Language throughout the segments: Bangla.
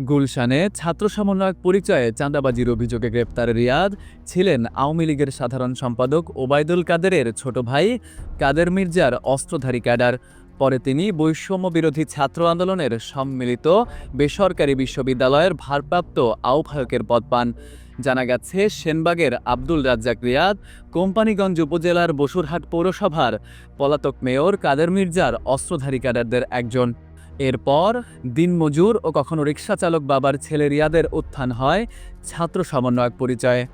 গুলশানে ছাত্র সমন্বয়ক পরিচয়ে চাঁদাবাজির অভিযোগে গ্রেপ্তার রিয়াদ ছিলেন আওয়ামী লীগের সাধারণ সম্পাদক ওবায়দুল কাদেরের ছোট ভাই কাদের মির্জার অস্ত্রধারী ক্যাডার। পরে তিনি বৈষম্য বিরোধী ছাত্র আন্দোলনের সম্মিলিত বেসরকারি বিশ্ববিদ্যালয়ের ভারপ্রাপ্ত আহ্বায়কের পদ পান। জানা গেছে, সেনবাগের আব্দুল রাজ্জাক রিয়াদ কোম্পানীগঞ্জ উপজেলার বসুরহাট পৌরসভার পলাতক মেয়র কাদের মির্জার অস্ত্রধারী ক্যাডারদের একজন। এরপর দিনমজুর ও কখনো রিক্সা চালক বাবার ছেলে রিয়াদের উত্থান হয় ছাত্র সমন্বয়ক পরিচয়ে।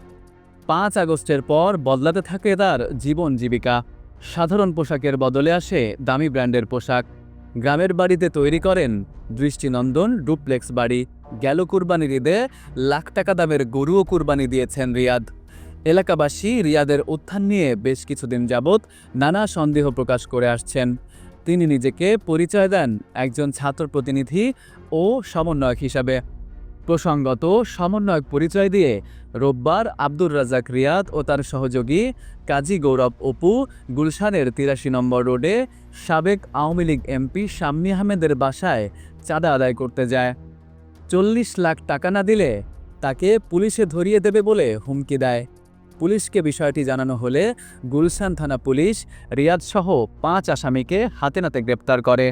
পাঁচ আগস্টের পর বদলাতে থাকে তার জীবন জীবিকা। সাধারণ পোশাকের বদলে আসে দামি ব্র্যান্ডের পোশাক। গ্রামের বাড়িতে তৈরি করেন দৃষ্টিনন্দন ডুপ্লেক্স বাড়ি। গেল কুরবানির ঈদে লাখ টাকা দামের গরুও কুরবানি দিয়েছেন রিয়াদ। এলাকাবাসী রিয়াদের উত্থান নিয়ে বেশ কিছুদিন যাবৎ নানা সন্দেহ প্রকাশ করে আসছেন। তিনি নিজেকে পরিচয় দেন একজন ছাত্র প্রতিনিধি ও সমন্বয়ক হিসাবে। প্রসঙ্গত, সমন্বয়ক পরিচয় দিয়ে রোববার আব্দুর রাজাক রিয়াদ ও তার সহযোগী কাজী গৌরব অপু গুলশানের তিরাশি নম্বর রোডে সাবেক আওয়ামী লীগ এমপি শাম্মী আহমেদের বাসায় চাঁদা আদায় করতে যায়। চল্লিশ লাখ টাকা না দিলে তাকে পুলিশে ধরিয়ে দেবে বলে হুমকি দেয়। পুলিশকে বিষয়টি জানানো হলে গুলশান থানা পুলিশ রিয়াদসহ পাঁচ আসামিকে হাতে নাতে গ্রেপ্তার করে।